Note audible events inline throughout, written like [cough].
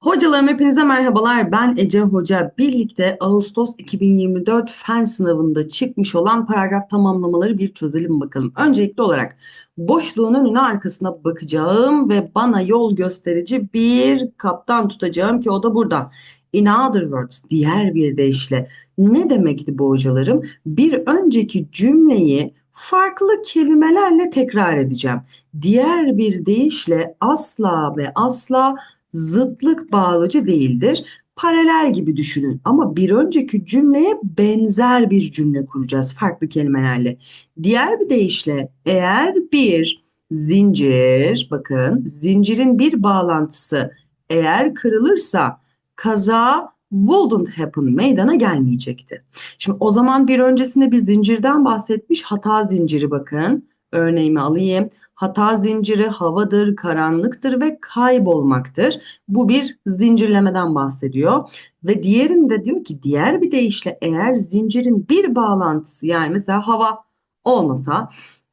Hocalarım hepinize merhabalar. Ben Ece Hoca. Birlikte Ağustos 2024 fen sınavında çıkmış olan paragraf tamamlamaları bir çözelim bakalım. Öncelikli olarak boşluğun önüne arkasına bakacağım ve bana yol gösterici bir kaptan tutacağım ki o da burada. In other words, diğer bir deyişle ne demekti bu hocalarım? Bir önceki cümleyi farklı kelimelerle tekrar edeceğim. Diğer bir deyişle asla ve asla zıtlık bağlıcı değildir. Paralel gibi düşünün ama bir önceki cümleye benzer bir cümle kuracağız farklı kelimelerle. Diğer bir deyişle eğer bir zincir, bakın zincirin bir bağlantısı eğer kırılırsa kaza wouldn't happen meydana gelmeyecekti. Şimdi o zaman bir öncesinde bir zincirden bahsetmiş hata zinciri bakın. Örneğimi alayım. Hata zinciri havadır, karanlıktır ve kaybolmaktır. Bu bir zincirlemeden bahsediyor. Ve diğerinde diyor ki diğer bir deyişle eğer zincirin bir bağlantısı yani mesela hava olmasa,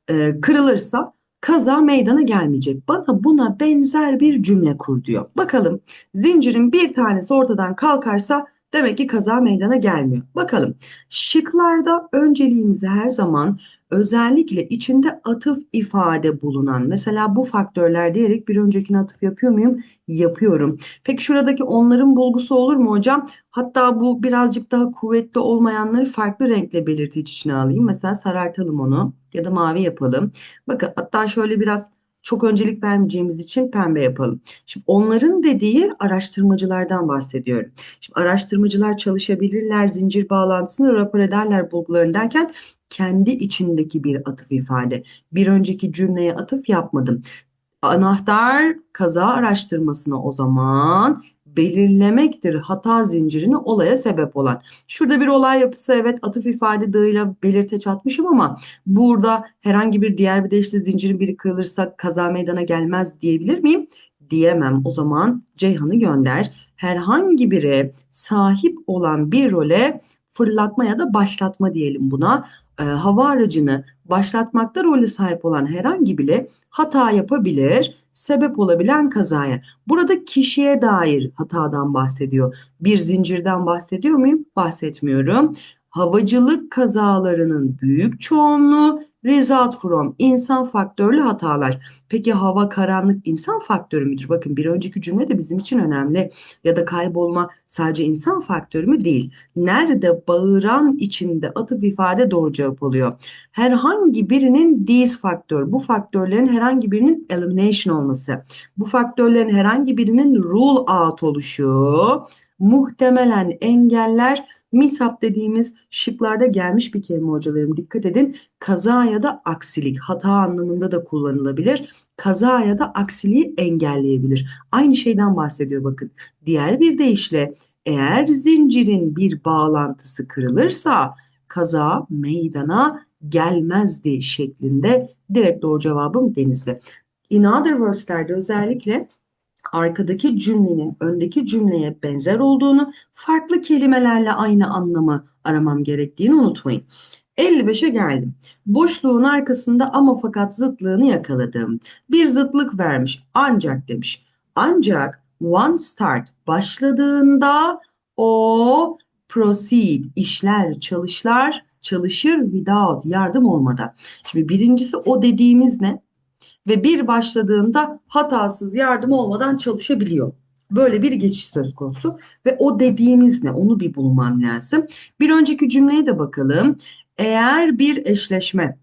e, kırılırsa kaza meydana gelmeyecek. Bana buna benzer bir cümle kur diyor. Bakalım zincirin bir tanesi ortadan kalkarsa demek ki kaza meydana gelmiyor. Bakalım şıklarda önceliğimizi her zaman özellikle içinde atıf ifade bulunan mesela bu faktörler diyerek bir öncekine atıf yapıyor muyum? Yapıyorum. Peki şuradaki onların bulgusu olur mu hocam? Hatta bu birazcık daha kuvvetli olmayanları farklı renkle belirtici içine alayım. Mesela sarartalım onu ya da mavi yapalım. Bakın hatta şöyle biraz çok öncelik vermeyeceğimiz için pembe yapalım. Şimdi onların dediği araştırmacılardan bahsediyorum. Şimdi araştırmacılar çalışabilirler, zincir bağlantısını rapor ederler bulgularını derken kendi içindeki bir atıf ifade. Bir önceki cümleye atıf yapmadım. Anahtar kaza araştırmasına o zaman belirlemektir hata zincirini olaya sebep olan. Şurada bir olay yapısı evet atıf ifade dağıyla belirteç atmışım ama burada herhangi bir diğer bir de işte zincirin biri kırılırsa kaza meydana gelmez diyebilir miyim? Diyemem. O zaman Ceyhan'ı gönder. Herhangi biri sahip olan bir role fırlatma ya da başlatma diyelim buna. E, hava aracını başlatmakta rolü sahip olan herhangi biri hata yapabilir, sebep olabilen kazaya. Burada kişiye dair hatadan bahsediyor. Bir zincirden bahsediyor muyum? Bahsetmiyorum havacılık kazalarının büyük çoğunluğu result from insan faktörlü hatalar. Peki hava karanlık insan faktörü müdür? Bakın bir önceki cümle de bizim için önemli. Ya da kaybolma sadece insan faktörü mü? Değil. Nerede bağıran içinde atıf ifade doğru cevap oluyor. Herhangi birinin these faktör, bu faktörlerin herhangi birinin elimination olması. Bu faktörlerin herhangi birinin rule out oluşu muhtemelen engeller misap dediğimiz şıklarda gelmiş bir kelime hocalarım. Dikkat edin kaza ya da aksilik hata anlamında da kullanılabilir. Kaza ya da aksiliği engelleyebilir. Aynı şeyden bahsediyor bakın. Diğer bir deyişle eğer zincirin bir bağlantısı kırılırsa kaza meydana gelmezdi şeklinde direkt doğru cevabım denizli. In other words'lerde özellikle arkadaki cümlenin öndeki cümleye benzer olduğunu, farklı kelimelerle aynı anlamı aramam gerektiğini unutmayın. 55'e geldim. Boşluğun arkasında ama fakat zıtlığını yakaladım. Bir zıtlık vermiş ancak demiş. Ancak one start başladığında o proceed işler çalışlar çalışır without yardım olmadan. Şimdi birincisi o dediğimiz ne? Ve bir başladığında hatasız yardım olmadan çalışabiliyor. Böyle bir geçiş söz konusu ve o dediğimiz ne onu bir bulmam lazım. Bir önceki cümleye de bakalım. Eğer bir eşleşme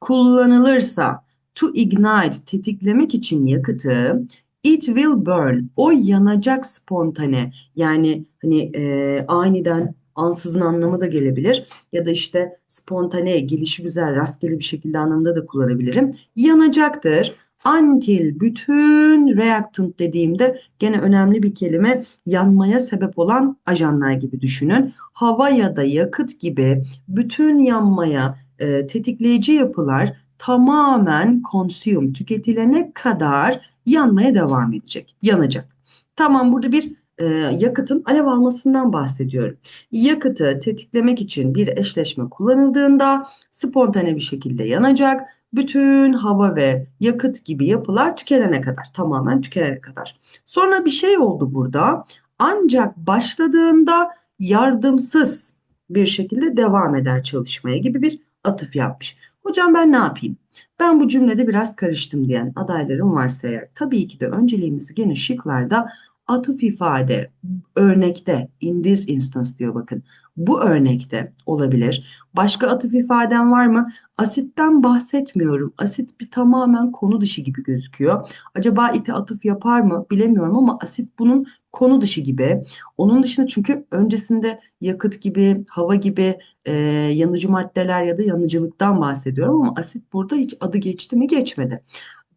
kullanılırsa to ignite tetiklemek için yakıtı it will burn o yanacak spontane yani hani e, aniden ansızın anlamı da gelebilir. Ya da işte spontane, gelişi güzel, rastgele bir şekilde anlamında da kullanabilirim. Yanacaktır. Until bütün reactant dediğimde gene önemli bir kelime yanmaya sebep olan ajanlar gibi düşünün. Hava ya da yakıt gibi bütün yanmaya e, tetikleyici yapılar tamamen consume tüketilene kadar yanmaya devam edecek, yanacak. Tamam burada bir e, yakıtın alev almasından bahsediyorum. Yakıtı tetiklemek için bir eşleşme kullanıldığında spontane bir şekilde yanacak bütün hava ve yakıt gibi yapılar tükenene kadar, tamamen tükenene kadar. Sonra bir şey oldu burada. Ancak başladığında yardımsız bir şekilde devam eder çalışmaya gibi bir atıf yapmış. Hocam ben ne yapayım? Ben bu cümlede biraz karıştım diyen adaylarım varsa eğer tabii ki de önceliğimizi gene şıklarda atıf ifade örnekte in this instance diyor bakın. Bu örnekte olabilir. Başka atıf ifaden var mı? Asitten bahsetmiyorum. Asit bir tamamen konu dışı gibi gözüküyor. Acaba ite atıf yapar mı bilemiyorum ama asit bunun konu dışı gibi. Onun dışında çünkü öncesinde yakıt gibi, hava gibi e, yanıcı maddeler ya da yanıcılıktan bahsediyorum ama asit burada hiç adı geçti mi geçmedi.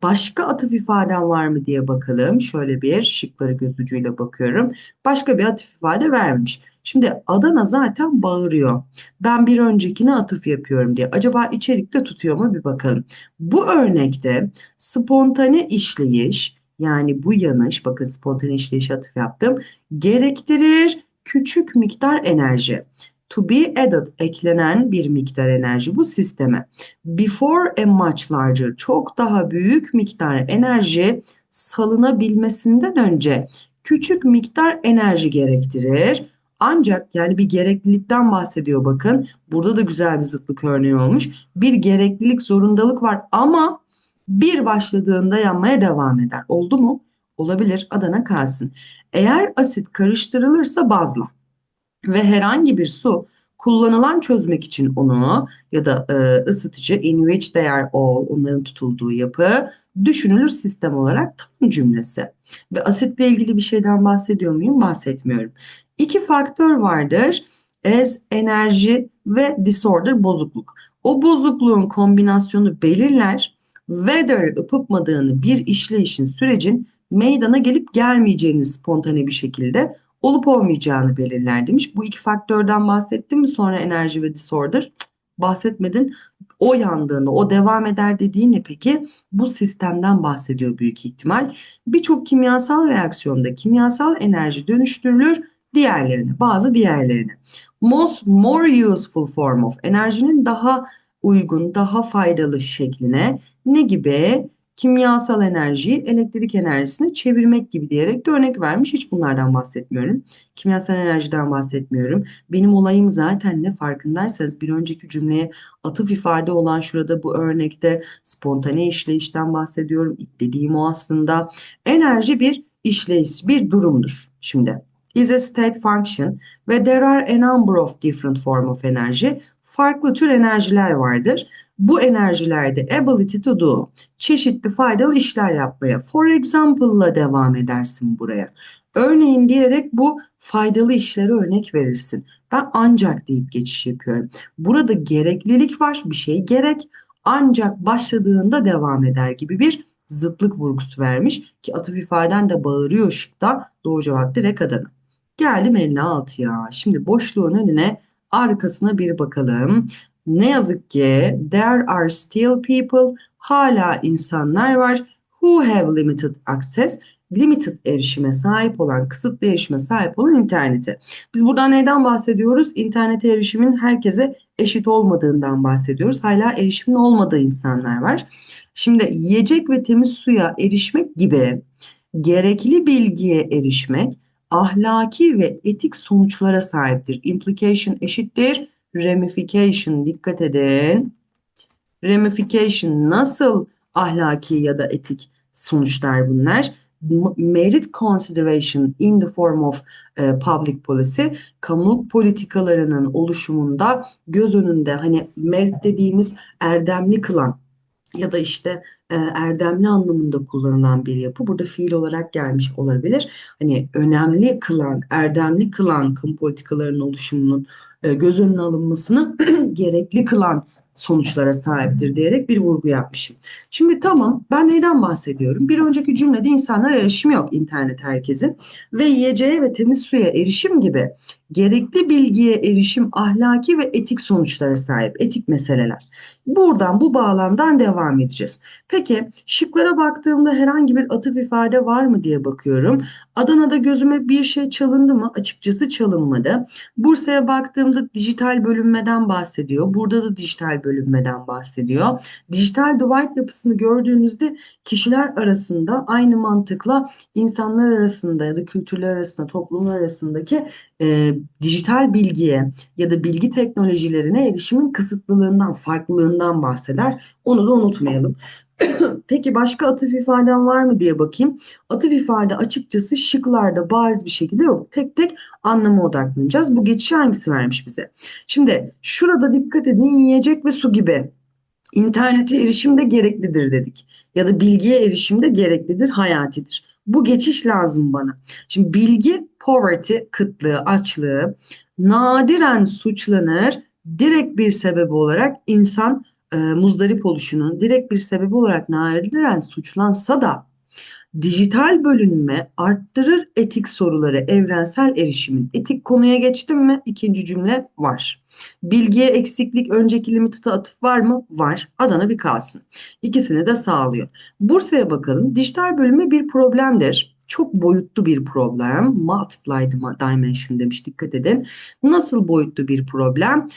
Başka atıf ifadem var mı diye bakalım. Şöyle bir şıkları göz ucuyla bakıyorum. Başka bir atıf ifade vermemiş. Şimdi Adana zaten bağırıyor. Ben bir öncekine atıf yapıyorum diye. Acaba içerikte tutuyor mu bir bakalım. Bu örnekte spontane işleyiş yani bu yanış bakın spontane işleyiş atıf yaptım. Gerektirir küçük miktar enerji to be added eklenen bir miktar enerji bu sisteme. Before a much larger çok daha büyük miktar enerji salınabilmesinden önce küçük miktar enerji gerektirir. Ancak yani bir gereklilikten bahsediyor bakın. Burada da güzel bir zıtlık örneği olmuş. Bir gereklilik, zorundalık var ama bir başladığında yanmaya devam eder. Oldu mu? Olabilir. Adana kalsın. Eğer asit karıştırılırsa bazla ve herhangi bir su kullanılan çözmek için onu ya da e, ısıtıcı in which they are all onların tutulduğu yapı düşünülür sistem olarak tam cümlesi. Ve asitle ilgili bir şeyden bahsediyor muyum? Bahsetmiyorum. İki faktör vardır. As enerji ve disorder bozukluk. O bozukluğun kombinasyonu belirler. Whether ıpıpmadığını bir işleyişin sürecin meydana gelip gelmeyeceğini spontane bir şekilde olup olmayacağını belirler demiş. Bu iki faktörden bahsettim mi sonra enerji ve disorder? Bahsetmedin. O yandığında, o devam eder dediğin ne peki? Bu sistemden bahsediyor büyük ihtimal. Birçok kimyasal reaksiyonda kimyasal enerji dönüştürülür diğerlerine, bazı diğerlerine. Most more useful form of enerjinin daha uygun, daha faydalı şekline ne gibi? Kimyasal enerjiyi elektrik enerjisine çevirmek gibi diyerek de örnek vermiş. Hiç bunlardan bahsetmiyorum. Kimyasal enerjiden bahsetmiyorum. Benim olayım zaten ne farkındaysanız bir önceki cümleye atıf ifade olan şurada bu örnekte spontane işleyişten bahsediyorum. Dediğim o aslında enerji bir işleyiş, bir durumdur. Şimdi is a state function ve there are a number of different form of energy. Farklı tür enerjiler vardır. Bu enerjilerde ability to do çeşitli faydalı işler yapmaya for example'la devam edersin buraya. Örneğin diyerek bu faydalı işlere örnek verirsin. Ben ancak deyip geçiş yapıyorum. Burada gereklilik var, bir şey gerek ancak başladığında devam eder gibi bir zıtlık vurgusu vermiş ki atıf ifaden de bağırıyor şıkta doğru cevap direkt Adana. Geldim 56'ya. Şimdi boşluğun önüne arkasına bir bakalım. Ne yazık ki there are still people hala insanlar var who have limited access limited erişime sahip olan, kısıtlı erişime sahip olan internete. Biz buradan neyden bahsediyoruz? İnternete erişimin herkese eşit olmadığından bahsediyoruz. Hala erişimin olmadığı insanlar var. Şimdi yiyecek ve temiz suya erişmek gibi gerekli bilgiye erişmek ahlaki ve etik sonuçlara sahiptir. Implication eşittir ramification dikkat edin. Ramification nasıl ahlaki ya da etik sonuçlar bunlar? Merit consideration in the form of e, public policy, kamu politikalarının oluşumunda göz önünde hani merit dediğimiz erdemli kılan ya da işte e, erdemli anlamında kullanılan bir yapı burada fiil olarak gelmiş olabilir. Hani önemli kılan, erdemli kılan kamu politikalarının oluşumunun e, göz önüne alınmasını [clears throat] gerekli kılan sonuçlara sahiptir diyerek bir vurgu yapmışım. Şimdi tamam ben neyden bahsediyorum? Bir önceki cümlede insanlar erişim yok internet herkesin ve yiyeceğe ve temiz suya erişim gibi gerekli bilgiye erişim ahlaki ve etik sonuçlara sahip, etik meseleler. Buradan bu bağlamdan devam edeceğiz. Peki şıklara baktığımda herhangi bir atıf ifade var mı diye bakıyorum. Adana'da gözüme bir şey çalındı mı? Açıkçası çalınmadı. Bursa'ya baktığımda dijital bölünmeden bahsediyor. Burada da dijital bölünmeden bahsediyor. Dijital divide yapısını gördüğünüzde kişiler arasında aynı mantıkla insanlar arasında ya da kültürler arasında, toplumlar arasındaki e, dijital bilgiye ya da bilgi teknolojilerine erişimin kısıtlılığından, farklılığından bahseder. Onu da unutmayalım. [clears throat] Peki başka atıf ifaden var mı diye bakayım. Atıf ifade açıkçası şıklarda bariz bir şekilde yok. Tek tek anlama odaklanacağız. Bu geçişi hangisi vermiş bize? Şimdi şurada dikkat edin yiyecek ve su gibi internete erişim de gereklidir dedik. Ya da bilgiye erişim de gereklidir, hayatidir. Bu geçiş lazım bana. Şimdi bilgi poverty, kıtlığı, açlığı nadiren suçlanır. Direkt bir sebep olarak insan e, muzdarip oluşunun direkt bir sebebi olarak nadiren suçlansa da dijital bölünme arttırır etik soruları, evrensel erişimin. Etik konuya geçtim mi? İkinci cümle var. Bilgiye eksiklik önceki limitite atıf var mı? Var. Adana bir kalsın. İkisini de sağlıyor. Bursa'ya bakalım. Dijital bölünme bir problemdir. Çok boyutlu bir problem. Multiply dimension demiş dikkat edin. Nasıl boyutlu bir problem?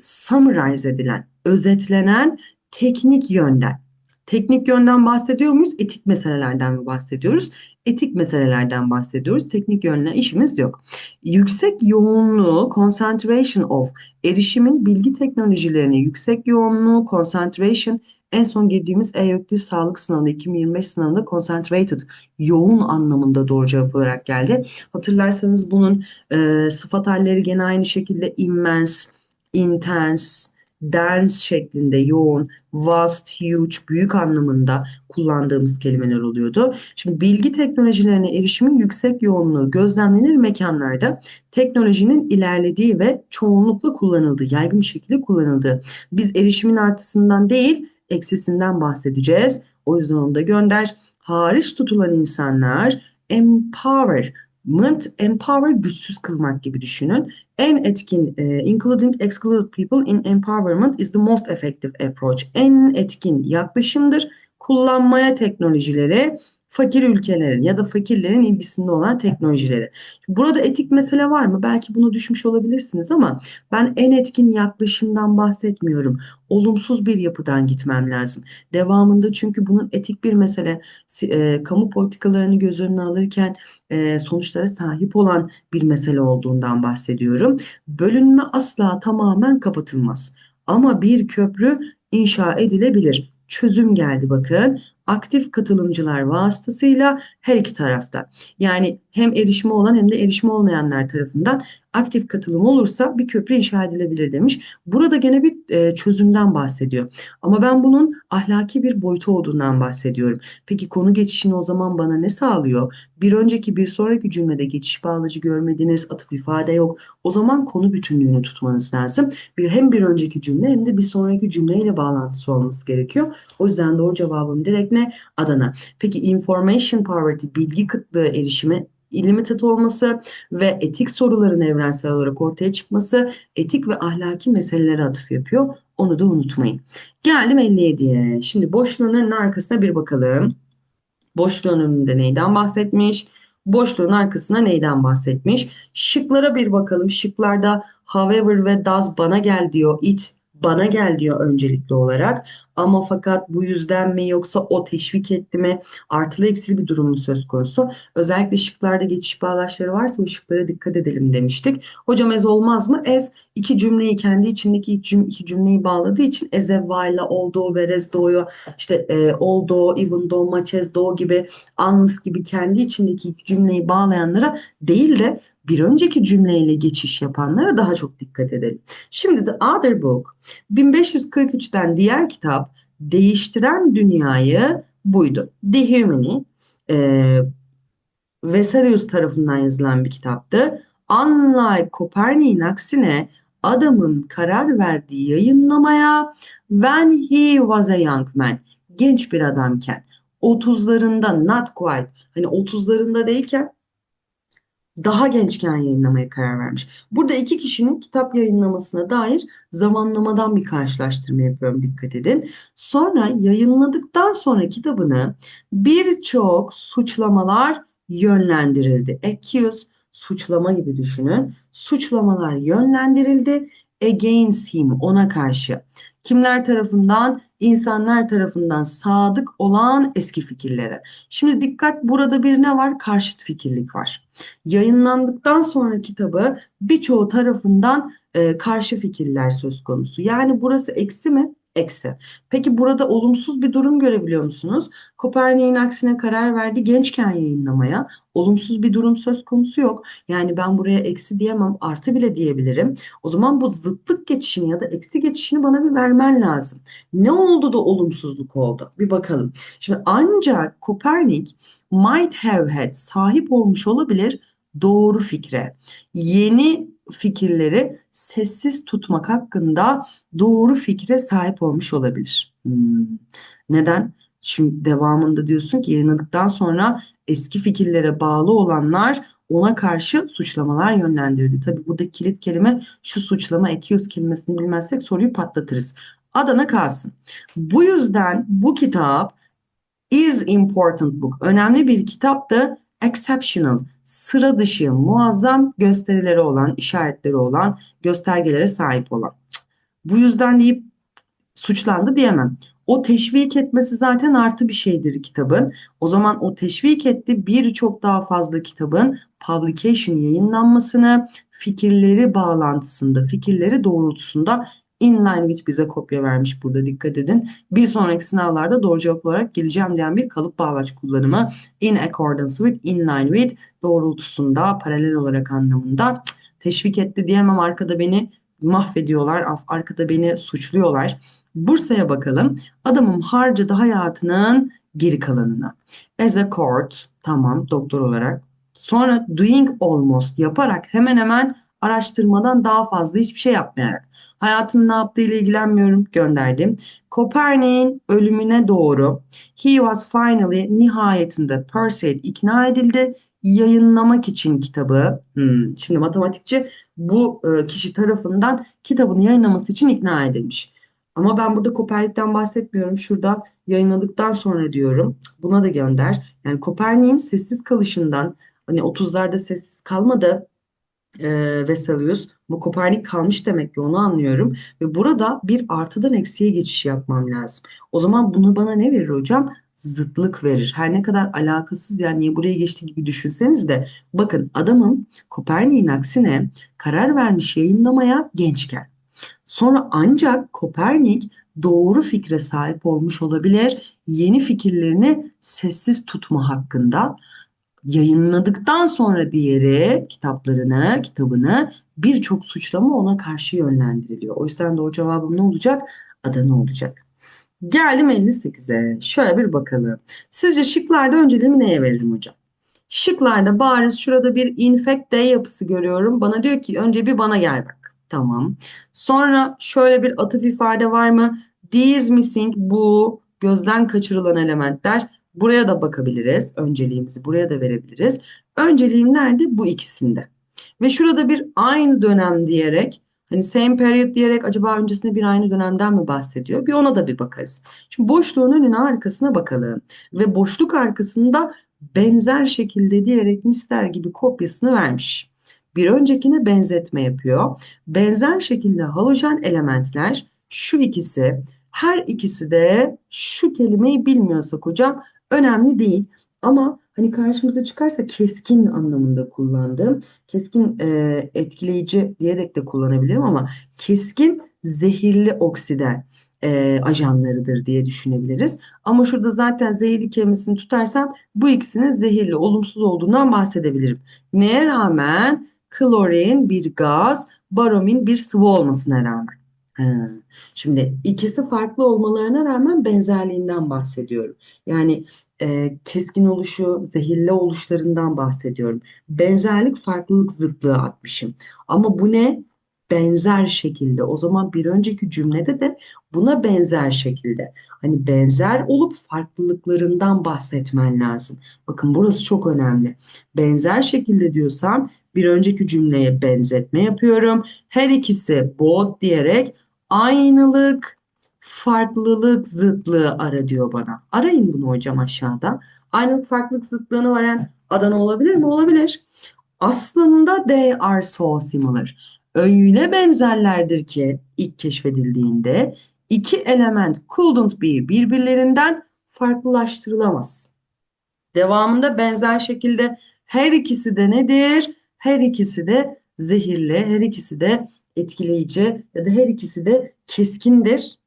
Summarize edilen, özetlenen teknik yönden. Teknik yönden bahsediyor muyuz? Etik meselelerden mi bahsediyoruz? Etik meselelerden bahsediyoruz. Teknik yönle işimiz yok. Yüksek yoğunluğu, concentration of, erişimin bilgi teknolojilerine yüksek yoğunluğu, concentration, en son girdiğimiz EYÖKDİ sağlık sınavında 2025 sınavında concentrated, yoğun anlamında doğru cevap olarak geldi. Hatırlarsanız bunun e, sıfat halleri gene aynı şekilde immense, intense, dense şeklinde yoğun, vast, huge, büyük anlamında kullandığımız kelimeler oluyordu. Şimdi bilgi teknolojilerine erişimin yüksek yoğunluğu gözlemlenir mekanlarda teknolojinin ilerlediği ve çoğunlukla kullanıldığı, yaygın bir şekilde kullanıldığı. Biz erişimin artısından değil, eksisinden bahsedeceğiz. O yüzden onu da gönder. Hariç tutulan insanlar empower, Ment, empower güçsüz kılmak gibi düşünün. En etkin, e, including excluded people in empowerment is the most effective approach. En etkin yaklaşımdır. Kullanmaya teknolojileri fakir ülkelerin ya da fakirlerin ilgisinde olan teknolojileri. Burada etik mesele var mı? Belki bunu düşmüş olabilirsiniz ama ben en etkin yaklaşımdan bahsetmiyorum. Olumsuz bir yapıdan gitmem lazım. Devamında çünkü bunun etik bir mesele, e, kamu politikalarını göz önüne alırken e, sonuçlara sahip olan bir mesele olduğundan bahsediyorum. Bölünme asla tamamen kapatılmaz. Ama bir köprü inşa edilebilir. Çözüm geldi bakın aktif katılımcılar vasıtasıyla her iki tarafta. Yani hem erişimi olan hem de erişimi olmayanlar tarafından aktif katılım olursa bir köprü inşa edilebilir demiş. Burada gene bir e, çözümden bahsediyor. Ama ben bunun ahlaki bir boyutu olduğundan bahsediyorum. Peki konu geçişini o zaman bana ne sağlıyor? Bir önceki bir sonraki cümlede geçiş bağlacı görmediniz, atıf ifade yok. O zaman konu bütünlüğünü tutmanız lazım. Bir hem bir önceki cümle hem de bir sonraki cümleyle bağlantısı olması gerekiyor. O yüzden doğru cevabım direkt ne? Adana. Peki information poverty, bilgi kıtlığı erişimi limited olması ve etik soruların evrensel olarak ortaya çıkması etik ve ahlaki meselelere atıf yapıyor. Onu da unutmayın. Geldim 57'ye. Şimdi boşluğun önünün arkasına bir bakalım. Boşluğun önünde neyden bahsetmiş? Boşluğun arkasına neyden bahsetmiş? Şıklara bir bakalım. Şıklarda however ve does bana gel diyor. It bana gel diyor öncelikli olarak. Ama fakat bu yüzden mi yoksa o teşvik etti mi? Artılı eksili bir durumun söz konusu. Özellikle şıklarda geçiş bağlaçları varsa o şıklara dikkat edelim demiştik. Hocam ez olmaz mı? Ez iki cümleyi kendi içindeki iki cümleyi bağladığı için ez evvayla olduğu verez doğuyor. İşte e, although, even though, much as though gibi unless gibi kendi içindeki iki cümleyi bağlayanlara değil de bir önceki cümleyle geçiş yapanlara daha çok dikkat edelim. Şimdi The Other Book 1543'ten diğer kitap değiştiren dünyayı buydu. The Humani e, Vesalius tarafından yazılan bir kitaptı. Unlike Kopernik'in aksine adamın karar verdiği yayınlamaya when he was a young man genç bir adamken 30'larında not quite hani 30'larında değilken daha gençken yayınlamaya karar vermiş. Burada iki kişinin kitap yayınlamasına dair zamanlamadan bir karşılaştırma yapıyorum dikkat edin. Sonra yayınladıktan sonra kitabını birçok suçlamalar yönlendirildi. Accuse suçlama gibi düşünün. Suçlamalar yönlendirildi against him ona karşı. Kimler tarafından? İnsanlar tarafından sadık olan eski fikirlere. Şimdi dikkat burada bir ne var? Karşıt fikirlik var. Yayınlandıktan sonra kitabı birçoğu tarafından e, karşı fikirler söz konusu. Yani burası eksi mi? Eksi. Peki burada olumsuz bir durum görebiliyor musunuz? Kopernik'in aksine karar verdi gençken yayınlamaya. Olumsuz bir durum söz konusu yok. Yani ben buraya eksi diyemem, artı bile diyebilirim. O zaman bu zıtlık geçişini ya da eksi geçişini bana bir vermen lazım. Ne oldu da olumsuzluk oldu? Bir bakalım. Şimdi ancak Kopernik might have had sahip olmuş olabilir doğru fikre. Yeni fikirleri sessiz tutmak hakkında doğru fikre sahip olmuş olabilir. Hmm. Neden? Şimdi devamında diyorsun ki yayınladıktan sonra eski fikirlere bağlı olanlar ona karşı suçlamalar yönlendirdi. Tabi burada kilit kelime şu suçlama accuse kelimesini bilmezsek soruyu patlatırız. Adana kalsın. Bu yüzden bu kitap is important book. Önemli bir kitaptı. Exceptional, sıra dışı, muazzam gösterileri olan, işaretleri olan, göstergelere sahip olan. Bu yüzden deyip suçlandı diyemem. O teşvik etmesi zaten artı bir şeydir kitabın. O zaman o teşvik etti birçok daha fazla kitabın publication yayınlanmasını fikirleri bağlantısında, fikirleri doğrultusunda inline with bize kopya vermiş burada dikkat edin. Bir sonraki sınavlarda doğru cevap olarak geleceğim diyen bir kalıp bağlaç kullanımı in accordance with, inline with doğrultusunda, paralel olarak anlamında teşvik etti diyemem arkada beni mahvediyorlar, arkada beni suçluyorlar. Bursa'ya bakalım. Adamım harcadı hayatının geri kalanını. As a court, tamam doktor olarak. Sonra doing almost yaparak hemen hemen araştırmadan daha fazla hiçbir şey yapmayarak. Hayatım ne yaptığıyla ilgilenmiyorum gönderdim. Kopernik'in ölümüne doğru he was finally nihayetinde persuaded ikna edildi yayınlamak için kitabı. Hmm, şimdi matematikçi bu e, kişi tarafından kitabını yayınlaması için ikna edilmiş. Ama ben burada Kopernik'ten bahsetmiyorum. Şurada yayınladıktan sonra diyorum. Buna da gönder. Yani Kopernik'in sessiz kalışından hani 30'larda sessiz kalmadı e, Vesalius. Bu Kopernik kalmış demek ki onu anlıyorum. Ve burada bir artıdan eksiye geçiş yapmam lazım. O zaman bunu bana ne verir hocam? Zıtlık verir. Her ne kadar alakasız yani niye buraya geçti gibi düşünseniz de bakın adamın Kopernik'in aksine karar vermiş yayınlamaya gençken. Sonra ancak Kopernik doğru fikre sahip olmuş olabilir. Yeni fikirlerini sessiz tutma hakkında yayınladıktan sonra diğeri kitaplarını, kitabını birçok suçlama ona karşı yönlendiriliyor. O yüzden doğru cevabım ne olacak? Adana olacak. Geldim 58'e. Şöyle bir bakalım. Sizce şıklarda önceliğimi neye veririm hocam? Şıklarda bariz şurada bir infect day yapısı görüyorum. Bana diyor ki önce bir bana gel bak. Tamam. Sonra şöyle bir atıf ifade var mı? These missing bu gözden kaçırılan elementler. Buraya da bakabiliriz. Önceliğimizi buraya da verebiliriz. Önceliğim nerede? Bu ikisinde. Ve şurada bir aynı dönem diyerek hani same period diyerek acaba öncesinde bir aynı dönemden mi bahsediyor? Bir ona da bir bakarız. Şimdi boşluğun önüne arkasına bakalım. Ve boşluk arkasında benzer şekilde diyerek mister gibi kopyasını vermiş. Bir öncekine benzetme yapıyor. Benzer şekilde halojen elementler şu ikisi her ikisi de şu kelimeyi bilmiyorsak hocam önemli değil. Ama hani karşımıza çıkarsa keskin anlamında kullandığım, keskin e, etkileyici diyerek de kullanabilirim ama keskin zehirli oksiden e, ajanlarıdır diye düşünebiliriz. Ama şurada zaten zehirli kelimesini tutarsam bu ikisinin zehirli, olumsuz olduğundan bahsedebilirim. Neye rağmen klorin bir gaz, baromin bir sıvı olmasına rağmen. Şimdi ikisi farklı olmalarına rağmen benzerliğinden bahsediyorum. Yani e, keskin oluşu, zehirli oluşlarından bahsediyorum. Benzerlik, farklılık zıtlığı atmışım. Ama bu ne? benzer şekilde. O zaman bir önceki cümlede de buna benzer şekilde. Hani benzer olup farklılıklarından bahsetmen lazım. Bakın burası çok önemli. Benzer şekilde diyorsam bir önceki cümleye benzetme yapıyorum. Her ikisi both diyerek aynılık, farklılık, zıtlığı ara diyor bana. Arayın bunu hocam aşağıda. Aynılık, farklılık, zıtlığını veren Adana olabilir mi? Olabilir. Aslında they are so similar. Öyle benzerlerdir ki ilk keşfedildiğinde iki element couldn't be birbirlerinden farklılaştırılamaz. Devamında benzer şekilde her ikisi de nedir? Her ikisi de zehirli, her ikisi de etkileyici ya da her ikisi de keskindir.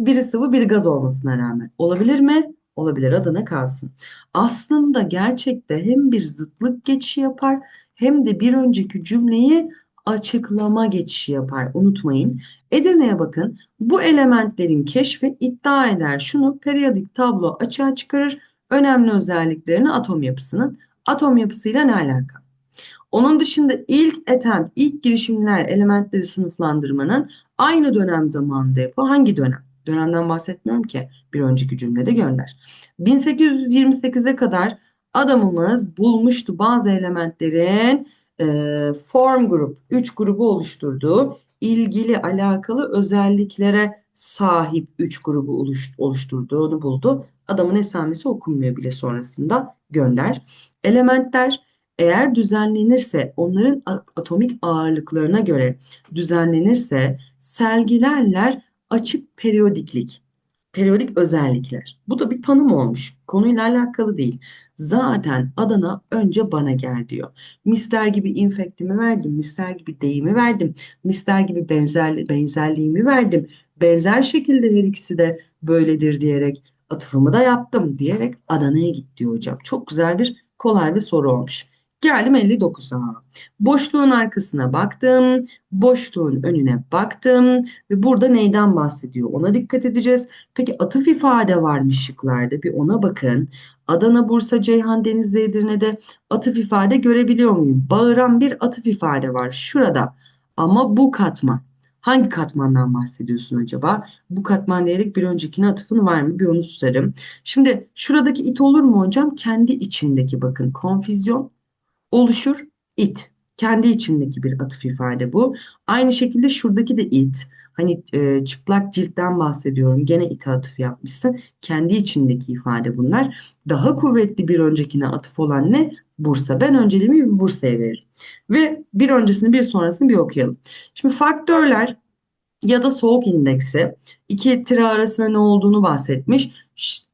Biri sıvı, biri gaz olmasına rağmen. Olabilir mi? Olabilir adına kalsın. Aslında gerçekte hem bir zıtlık geçişi yapar hem de bir önceki cümleyi açıklama geçişi yapar. Unutmayın. Edirne'ye bakın. Bu elementlerin keşfi iddia eder şunu periyodik tablo açığa çıkarır. Önemli özelliklerini atom yapısının. Atom yapısıyla ne alaka? Onun dışında ilk attempt, ilk girişimler elementleri sınıflandırmanın aynı dönem zamanında yapı. Hangi dönem? Dönemden bahsetmiyorum ki bir önceki cümlede gönder. 1828'e kadar adamımız bulmuştu bazı elementlerin e, form grup, 3 grubu oluşturduğu ilgili alakalı özelliklere sahip 3 grubu oluş, oluşturduğunu buldu. Adamın esamesi okunmuyor bile sonrasında gönder. Elementler eğer düzenlenirse onların atomik ağırlıklarına göre düzenlenirse sergilerler açık periyodiklik, periyodik özellikler. Bu da bir tanım olmuş. Konuyla alakalı değil. Zaten Adana önce bana gel diyor. Mister gibi infektimi verdim, mister gibi deyimi verdim, mister gibi benzer, benzerliğimi verdim. Benzer şekilde her ikisi de böyledir diyerek atıfımı da yaptım diyerek Adana'ya git diyor hocam. Çok güzel bir kolay bir soru olmuş. Geldim 59'a. Boşluğun arkasına baktım. Boşluğun önüne baktım. Ve burada neyden bahsediyor? Ona dikkat edeceğiz. Peki atıf ifade varmış şıklarda. Bir ona bakın. Adana, Bursa, Ceyhan, Denizli, Edirne'de atıf ifade görebiliyor muyum? Bağıran bir atıf ifade var şurada. Ama bu katman. Hangi katmandan bahsediyorsun acaba? Bu katman diyerek bir öncekine atıfın var mı? Bir onu tutarım. Şimdi şuradaki it olur mu hocam? Kendi içindeki bakın konfüzyon oluşur it. Kendi içindeki bir atıf ifade bu. Aynı şekilde şuradaki de it. Hani e, çıplak ciltten bahsediyorum. Gene ite atıf yapmışsın. Kendi içindeki ifade bunlar. Daha kuvvetli bir öncekine atıf olan ne? Bursa. Ben önceliğimi Bursa'ya veririm. Ve bir öncesini bir sonrasını bir okuyalım. Şimdi faktörler ya da soğuk indeksi iki tire arasında ne olduğunu bahsetmiş.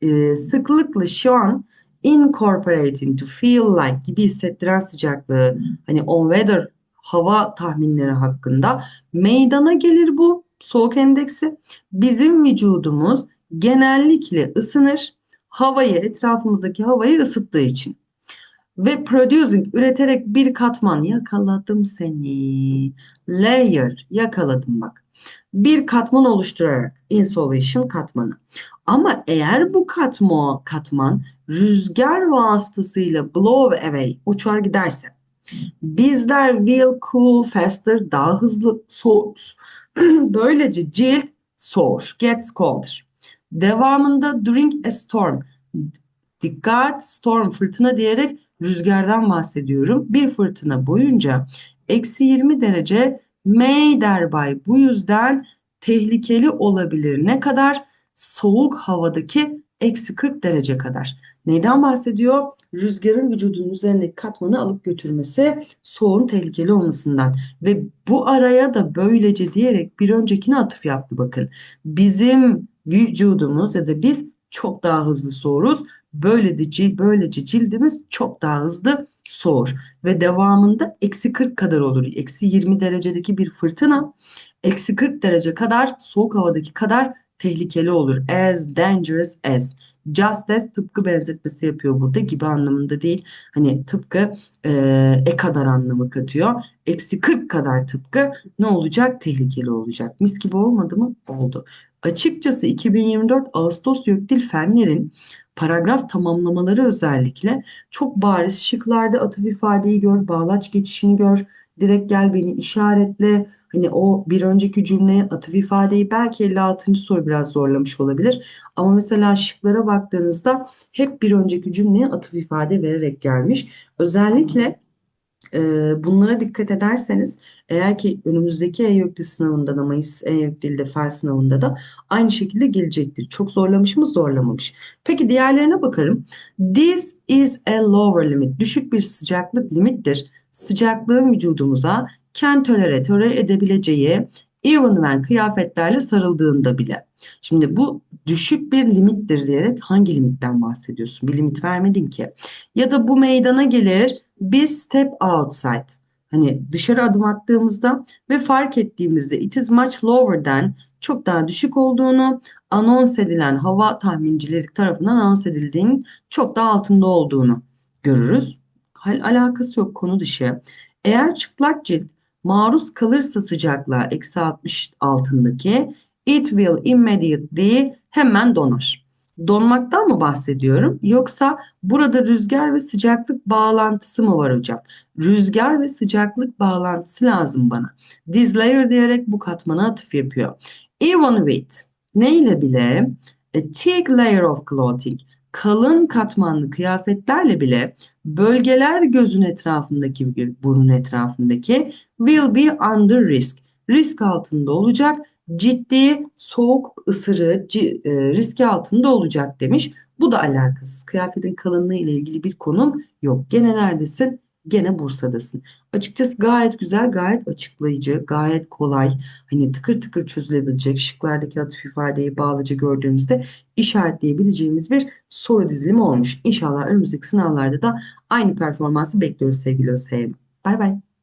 E, sıklıkla şu an incorporating to feel like gibi hissettiren sıcaklığı hani on weather hava tahminleri hakkında meydana gelir bu soğuk endeksi. Bizim vücudumuz genellikle ısınır havayı etrafımızdaki havayı ısıttığı için. Ve producing üreterek bir katman yakaladım seni. Layer yakaladım bak. Bir katman oluşturarak insolation katmanı. Ama eğer bu katma, katman rüzgar vasıtasıyla blow away uçar giderse bizler will cool faster daha hızlı soğur. [clears throat] Böylece cilt soğur, gets colder. Devamında during a storm dikkat storm fırtına diyerek rüzgardan bahsediyorum. Bir fırtına boyunca eksi 20 derece may thereby bu yüzden tehlikeli olabilir. Ne kadar? Soğuk havadaki eksi 40 derece kadar. Neyden bahsediyor? Rüzgarın vücudun üzerindeki katmanı alıp götürmesi soğuğun tehlikeli olmasından. Ve bu araya da böylece diyerek bir öncekine atıf yaptı bakın. Bizim vücudumuz ya da biz çok daha hızlı soğuruz. Böylece, böylece cildimiz çok daha hızlı soğur. Ve devamında eksi 40 kadar olur. Eksi 20 derecedeki bir fırtına eksi 40 derece kadar soğuk havadaki kadar tehlikeli olur. As dangerous as. Just as tıpkı benzetmesi yapıyor burada gibi anlamında değil. Hani tıpkı e, e kadar anlamı katıyor. Eksi 40 kadar tıpkı ne olacak? Tehlikeli olacak. Mis gibi olmadı mı? Oldu. Açıkçası 2024 Ağustos Gökdil Fenler'in paragraf tamamlamaları özellikle çok bariz şıklarda atıf ifadeyi gör, bağlaç geçişini gör, direkt gel beni işaretle. Hani o bir önceki cümleye atıf ifadeyi belki 56. soru biraz zorlamış olabilir. Ama mesela şıklara baktığınızda hep bir önceki cümleye atıf ifade vererek gelmiş. Özellikle e, bunlara dikkat ederseniz eğer ki önümüzdeki EYÖKDİL sınavında da Mayıs EYÖKDİL'de fen sınavında da aynı şekilde gelecektir. Çok zorlamış mı? Zorlamamış. Peki diğerlerine bakarım. This is a lower limit. Düşük bir sıcaklık limittir. Sıcaklığın vücudumuza can tolere, tolere edebileceği even kıyafetlerle sarıldığında bile. Şimdi bu düşük bir limittir diyerek hangi limitten bahsediyorsun? Bir limit vermedin ki. Ya da bu meydana gelir biz step outside. Hani dışarı adım attığımızda ve fark ettiğimizde it is much lower than çok daha düşük olduğunu anons edilen hava tahmincileri tarafından anons edildiğinin çok daha altında olduğunu görürüz. Hal alakası yok konu dışı. Eğer çıplak cilt maruz kalırsa sıcaklığa eksi 60 altındaki it will immediately hemen donar. Donmaktan mı bahsediyorum yoksa burada rüzgar ve sıcaklık bağlantısı mı var hocam? Rüzgar ve sıcaklık bağlantısı lazım bana. This layer diyerek bu katmana atıf yapıyor. Even with ne ile bile a thick layer of clothing kalın katmanlı kıyafetlerle bile bölgeler gözün etrafındaki burun etrafındaki will be under risk. Risk altında olacak ciddi soğuk ısırı e, riski altında olacak demiş. Bu da alakasız. Kıyafetin kalınlığı ile ilgili bir konum yok. Gene neredesin? Gene Bursa'dasın. Açıkçası gayet güzel, gayet açıklayıcı, gayet kolay. Hani tıkır tıkır çözülebilecek şıklardaki atıf ifadeyi bağlıca gördüğümüzde işaretleyebileceğimiz bir soru dizilimi olmuş. İnşallah önümüzdeki sınavlarda da aynı performansı bekliyoruz sevgili ÖSYM. Bay bay.